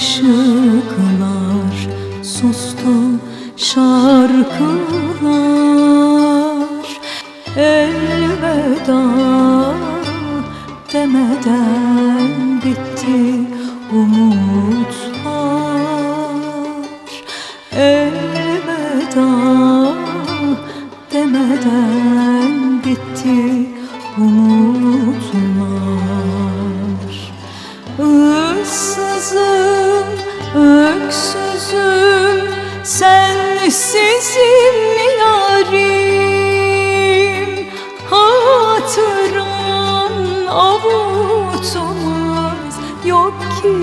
ışıklar Sustu şarkılar. Elveda demeden bitti umutlar. Elveda demeden bitti umutlar Issızım, öksüzüm, sensizim yarim. Hatıran avutmaz, yok ki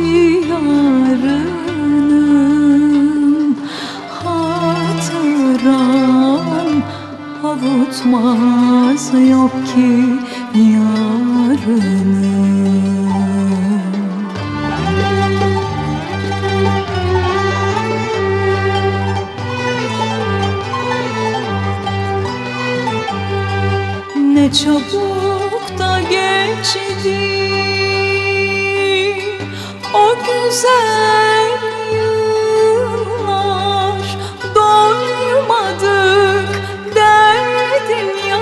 yarınım. Hatıran avutmaz, yok ki yarınım Çabuk da geçti o güzel yıllar Doymadık derdin ya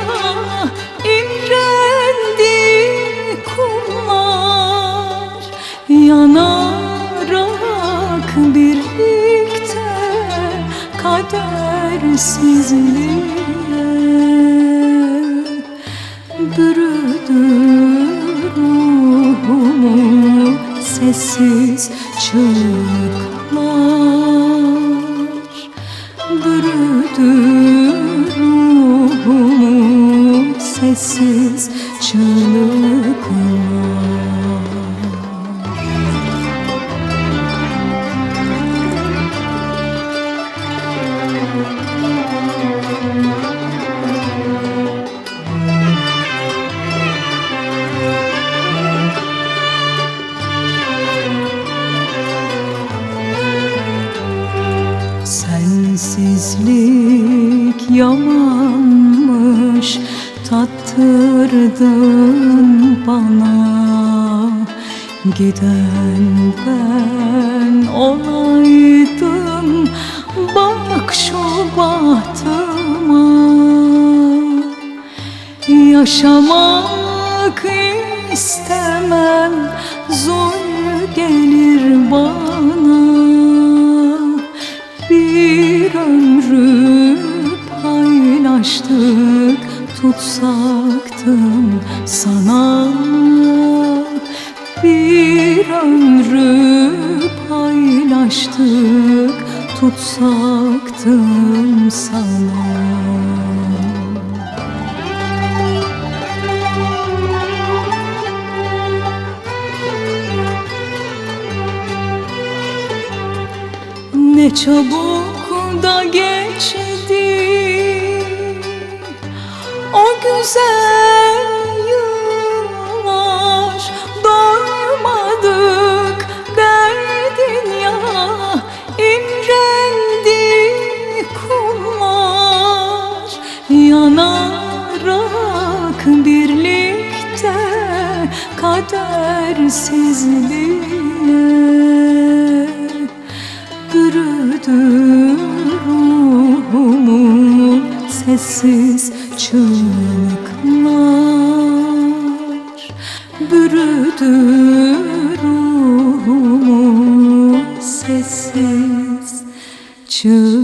imrendi kullar Yanarak birlikte kadersizliğe sessiz çığlıklar Bürüdü ruhumu. Sessiz çığlıklar yamanmış tattırdın bana. Giden ben olaydım bak şu bahtıma. Yaşamak istemem zor gelir bana. Bir ömrü tutsaktım sana Bir ömrü paylaştık tutsaktım sana. Ne çabuk da geçti güzel yıllar Doymadık derdin ya imrendi kullar Yanarak birlikte kadersizliğe Bürüdü ruhumu sessiz çığlıklar bürüdü ruhumun sessiz çığlıklar